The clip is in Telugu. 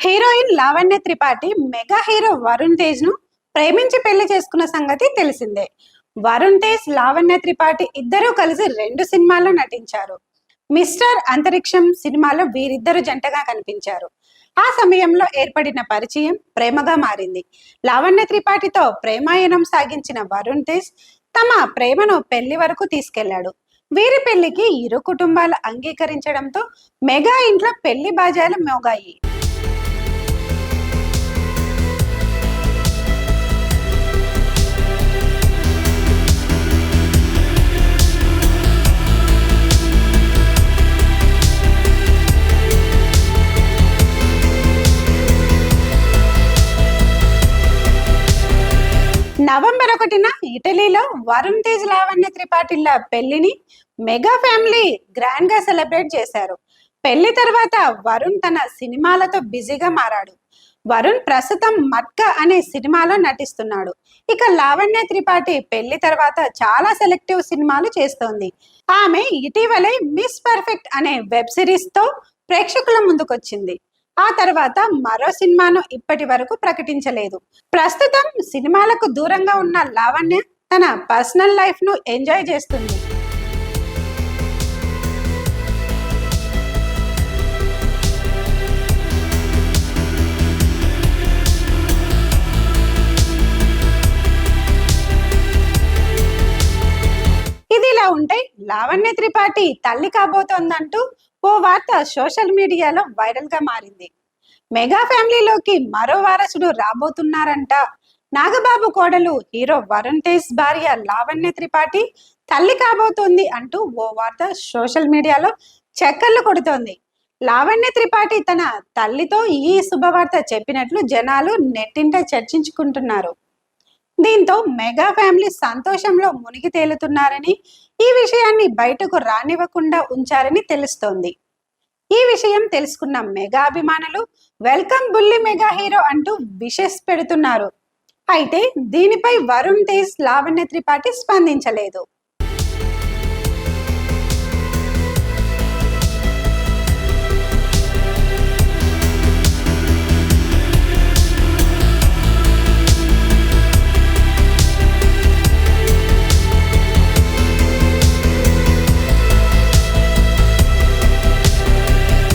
Heroine Lavanya Tripathi mega hero Varun తేజ్ను ప్రేమించి పెళ్ళి చేసుకున్న సంగతి తెలిసిందే. వరుణ్ తేజ్ లావణ్య త్రిపాఠి ఇద్దరూ కలిసి రెండు సినిమాల్లో నటించారు. మిస్టర్ అంతరిక్షం సినిమాలో వీరిద్దరు జంటగా కనిపించారు. ఆ సమయంలో ఏర్పడిన పరిచయం ప్రేమగా మారింది. లావణ్య త్రిపాఠితో ప్రేమాయణం సాగించిన వరుణ్ తేజ్ తమ ప్రేమను పెళ్ళి వరకు తీసుకెళ్ళాడు. వీరి పెళ్ళికి ఇరు కుటుంబాలు అంగీకరించడంతో మెగా ఇంట్లో పెళ్ళి బాజాలు మోగాయి. ఒకటిన ఇటలీలో వరుణ్ తేజ్ లావణ్య త్రిపాఠిల పెళ్ళిని మెగా ఫ్యామిలీ గ్రాండ్గా సెలబ్రేట్ చేశారు. పెళ్ళి తర్వాత వరుణ్ తన సినిమాలతో బిజీగా మారాడు. వరుణ్ ప్రస్తుతం మట్క అనే సినిమాలో నటిస్తున్నాడు. ఇక లావణ్య త్రిపాఠి పెళ్ళి తర్వాత చాలా సెలెక్టివ్ సినిమాలు చేస్తోంది. ఆమె ఇటీవలే మిస్ పర్ఫెక్ట్ అనే వెబ్ సిరీస్తో ప్రేక్షకుల ముందుకొచ్చింది. ఆ తర్వాత మరో సినిమాను ఇప్పటి వరకు ప్రకటించలేదు. ప్రస్తుతం సినిమాలకు దూరంగా ఉన్న లావణ్య తన పర్సనల్ లైఫ్ను ఎంజాయ్ చేస్తుంది. ఇది ఇలా ఉంటే లావణ్య త్రిపాఠి తల్లి కాబోతోందంటూ ఓ వార్త సోషల్ మీడియాలో వైరల్గా మారింది. మెగా ఫ్యామిలీలోకి మరో వారసుడు రాబోతున్నారంట. నాగబాబు కోడలు హీరో వరుణ్ తేజ్ భార్య లావణ్య త్రిపాఠి తల్లి కాబోతోంది అంటూ ఓ వార్త సోషల్ మీడియాలో చక్కర్లు కొడుతోంది. లావణ్య త్రిపాఠి తన తల్లితో ఈ శుభవార్త చెప్పినట్లు జనాలు నెట్టింట చర్చించుకుంటున్నారు. దీంతో మెగా ఫ్యామిలీ సంతోషంలో మునిగి తేలుతున్నారని ఈ విషయాన్ని బయటకు రానివ్వకుండా ఉంచారని తెలుస్తోంది. ఈ విషయం తెలుసుకున్న మెగా అభిమానులు వెల్కమ్ బుల్లి మెగా హీరో అంటూ విషెస్ పెడుతున్నారు. అయితే దీనిపై వరుణ్ తేజ్ లావణ్య త్రిపాఠి స్పందించలేదు.